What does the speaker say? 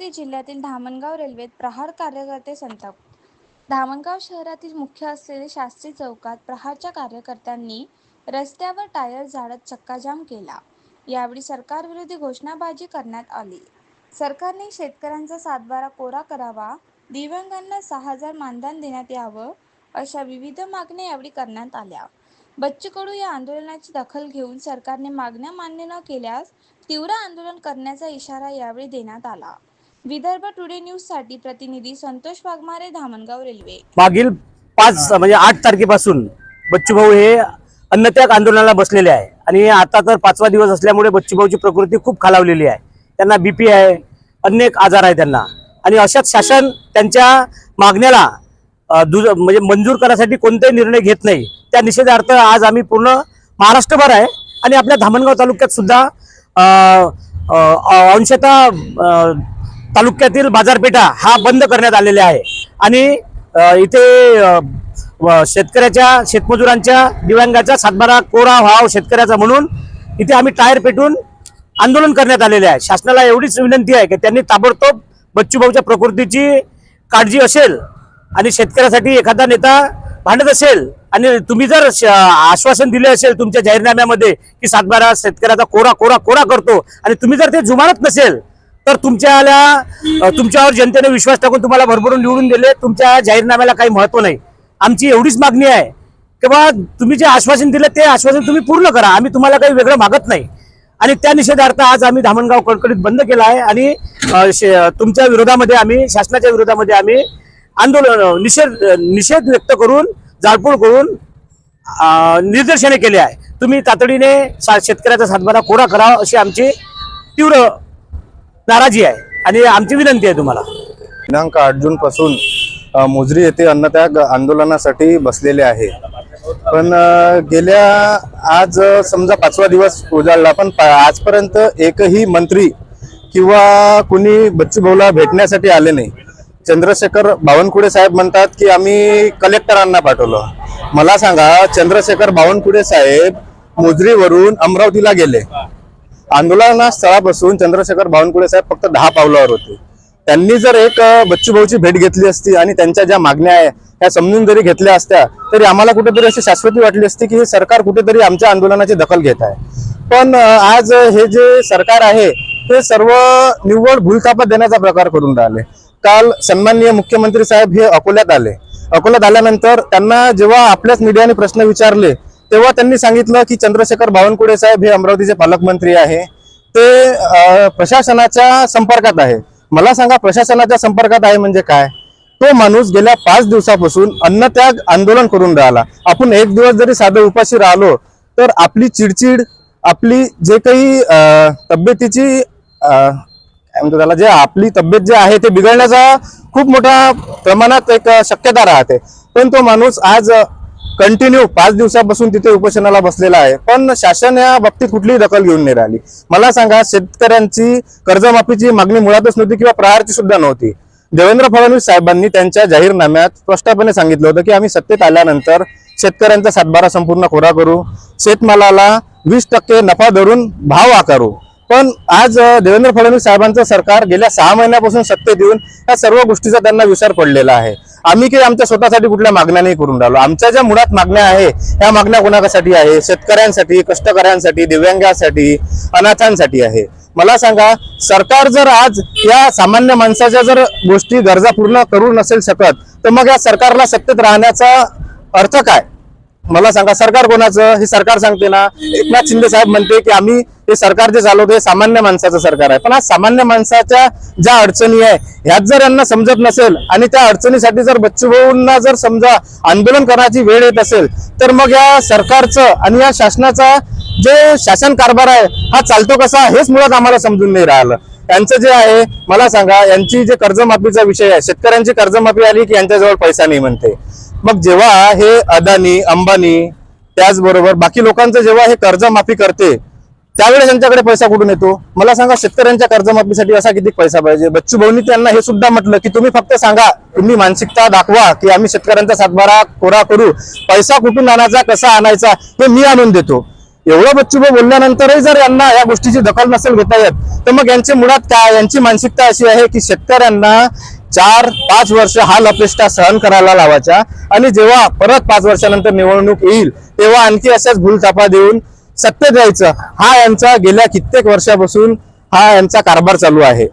अमरावती जिल्ह्यातील धामणगाव रेल्वेत प्रहार कार्यकर्ते संताप. धामणगाव शहरातील मुख्य असलेले शास्त्री चौकात प्रहारच्या कार्यकर्त्यांनी रस्त्यावर टायर झाडत चक्काजाम केला. यावेळी सरकारविरोधी घोषणाबाजी करण्यात आली. सरकारने शेतकऱ्यांचा सातबारा कोरा करावा दिव्यांगांना सहा हजार मानधन देण्यात यावं अशा विविध मागण्या यावेळी करण्यात आल्या. बच्चू कडू या आंदोलनाची दखल घेऊन सरकारने मागण्या मान्य न केल्यास तीव्र आंदोलन करण्याचा इशारा यावेळी देण्यात आला. विदर्भ टुडे न्यूजसाठी प्रतिनिधी संतोष वाघमारे धामणगाव रेल्वे. मागील पाच म्हणजे आठ तारखेपासून बच्चूभाऊ हे अन्नत्याग आंदोलनाला बसलेले आहे. आणि आता तर पाचवा दिवस असल्यामुळे बच्चूभाऊची प्रकृती खूप खालावलेली आहे. त्यांना बीपी आहे अनेक आजार आहे त्यांना. आणि अशाच शासन त्यांच्या मागण्याला म्हणजे मंजूर करण्यासाठी कोणताही निर्णय घेत नाही. त्या निषेधार्थ आज आम्ही पूर्ण महाराष्ट्रभर आहे. आणि आपल्या धामणगाव तालुक्यात सुद्धा अंशतः तालुक्यातील बाजारपेठा हा बंद करण्यात आलेल्या आहे. आणि इथे व शेतकऱ्याच्या शेतमजुरांच्या दिव्यांगाचा सातबारा कोरा व्हाव शेतकऱ्याचा म्हणून इथे आम्ही टायर पेटून आंदोलन करण्यात आलेले आहे. शासनाला एवढीच विनंती आहे की त्यांनी ताबडतोब बच्चूभाऊच्या प्रकृतीची काळजी असेल आणि शेतकऱ्यासाठी एखादा नेता भांडत असेल आणि तुम्ही जर श- आश्वासन दिले असेल तुमच्या जाहीरनाम्यामध्ये की सातबारा शेतकऱ्याचा कोरा कोरा कोरा करतो आणि तुम्ही जर ते जुमानत नसेल तर तुमच्याला तुमच्यावर जनतेने विश्वास टाकून तुम्हाला भरभरून निवडून दिले. तुमच्या जाहीरनाम्याला काही महत्त्व नाही. आमची एवढीच मागणी आहे किंवा तुम्ही जे आश्वासन दिलं ते आश्वासन तुम्ही पूर्ण करा. आम्ही तुम्हाला काही वेगळं मागत नाही. आणि त्या निषेधार्थ आज आम्ही धामणगाव कडकडीत बंद केला आहे. आणि शे- तुमच्या विरोधामध्ये आम्ही शासनाच्या विरोधामध्ये आम्ही आंदोलन निषेध निषेध व्यक्त करून जाळपोळ करून निदर्शने केले आहे. तुम्ही तातडीने शेतकऱ्याचा सातबारा कोरा करावा अशी आमची तीव्र नाराजी आहे. आणि आमची विनंती आहे तुम्हाला. दिनांक आठ जून पासून मोजरी येथे अन्नत्याग आंदोलनासाठी बसलेले आहे. पण गेल्या आज समजा पाचवा दिवस उजाडला पण आजपर्यंत एकही मंत्री किंवा कुणी बच्चूभाऊला भेटण्यासाठी आले नाही. चंद्रशेखर बावनकुळे साहेब म्हणतात की आम्ही कलेक्टरांना पाठवलं. मला सांगा चंद्रशेखर बावनकुळे साहेब मोजरीवरून अमरावतीला गेले. आंदोलना स्थळापासून चंद्रशेखर बावनकुळे साहेब फक्त दहा पावलावर होते. त्यांनी जर एक बच्चू बच्चूभाऊची भेट घेतली असती आणि त्यांच्या ज्या मागण्या आहे त्या समजून जरी घेतल्या असत्या तरी आम्हाला कुठेतरी अशी शाश्वती वाटली असती की हे सरकार कुठेतरी आमच्या आंदोलनाची दखल घेत आहे. पण आज हे जे सरकार आहे ते सर्व निव्वळ भूलथापा देण्याचा प्रकार करून राहिले. काल सन्माननीय मुख्यमंत्री साहेब हे अकोल्यात आले. अकोल्यात आल्यानंतर त्यांना जेव्हा आपल्याच मीडियाने प्रश्न विचारले तेव्हा त्यांनी सांगितलं की चंद्रशेखर बावनकुळे साहेब हे अमरावतीचे पालकमंत्री आहे. ते प्रशासनाच्या संपर्कात आहे. मला सांगा प्रशासनाच्या संपर्कात आहे म्हणजे काय? तो माणूस गेल्या पाच दिवसापासून अन्नत्याग आंदोलन करून राहिला. आपण एक दिवस जरी साधं उपाशी राहिलो तर आपली चिडचिड आपली जे काही तब्येतीची काय म्हणतो त्याला जे आपली तब्येत जे आहे ते बिघडण्याचा खूप मोठ्या प्रमाणात एक शक्यता राहते. पण तो माणूस आज कंटिन्यू पाच दिवसापासून तिथे उपोषणाला बसलेला आहे. पण शासन या बाबतीत कुठलीही दखल घेऊन नाही राहिली. मला सांगा शेतकऱ्यांची कर्जमाफीची मागणी मुळातच नव्हती किंवा प्रहारची सुद्धा नव्हती. देवेंद्र फडणवीस साहेबांनी त्यांच्या जाहीरनाम्यात स्पष्टपणे सांगितलं होतं की आम्ही सत्तेत आल्यानंतर शेतकऱ्यांचा सातबारा संपूर्ण खोरा करू. शेतमालाला वीस टक्के नफा धरून भाव आकारू. पण आज देवेंद्र फडणवीस साहेबांचं सरकार गेल्या सहा महिन्यापासून सत्तेत येऊन या सर्व गोष्टीचा त्यांना विसर पडलेला आहे. आम्ही काही आमच्या स्वतःसाठी कुठल्या मागण्या नाही करून राहिलो. आमच्या ज्या मुळात मागण्या आहे ह्या मागण्या कोणासाठी आहे? शेतकऱ्यांसाठी कष्टकऱ्यांसाठी दिव्यांगासाठी अनाथांसाठी आहे. मला सांगा सरकार जर आज या सामान्य माणसाच्या जर गोष्टी गरजा पूर्ण करू नसेल शकत तर मग या सरकारला सत्तेत राहण्याचा अर्थ काय? मला सांगा सरकार कोणाचं? हे सरकार सांगते ना. एकनाथ शिंदे साहेब म्हणते की आम्ही हे सरकार जे चालवतो हे सामान्य माणसाचं सरकार आहे. पण आज सामान्य माणसाच्या ज्या अडचणी आहे ह्यात जर यांना समजत नसेल आणि त्या अडचणीसाठी जर बच्चूभाऊंना जर समजा आंदोलन करण्याची वेळ येत असेल तर मग या सरकारचं आणि या शासनाचा जे शासन कारभार आहे हा चालतो कसा? हेच मुळात आम्हाला समजून नाही राहिलं. यांचं जे आहे मला सांगा यांची जे कर्जमाफीचा विषय आहे शेतकऱ्यांची कर्जमाफी आली की यांच्याजवळ पैसा नाही म्हणते. मग जेव्हा हे अदानी अंबानी त्याचबरोबर बाकी लोकांचं जेव्हा हे कर्जमाफी करते त्यावेळेस त्यांच्याकडे पैसा कुठून येतो? मला सांगा शेतकऱ्यांच्या कर्जमाफीसाठी असा किती पैसा पाहिजे? बच्चू भाऊनी त्यांना हे सुद्धा म्हटलं की तुम्ही फक्त सांगा तुम्ही मानसिकता दाखवा की आम्ही शेतकऱ्यांचा सातबारा कोरा करू. पैसा कुठून आणायचा कसा आणायचा हे मी आणून देतो. एवढं बच्चूभाऊ बोलल्यानंतरही जर यांना या गोष्टीची दखल नसेल घेता येत तर मग यांचे मुळात काय? यांची मानसिकता अशी आहे की शेतकऱ्यांना चार पाच वर्ष हा लपेष्टा सहन करायला लावायचा. आणि जेव्हा परत पाच वर्षानंतर निवडणूक येईल तेव्हा आणखी अशाच भूलथापा देऊन सत्य द्यायचं हा यांचा गेल्या कित्येक वर्षापासून हा यांचा कारभार चालू आहे.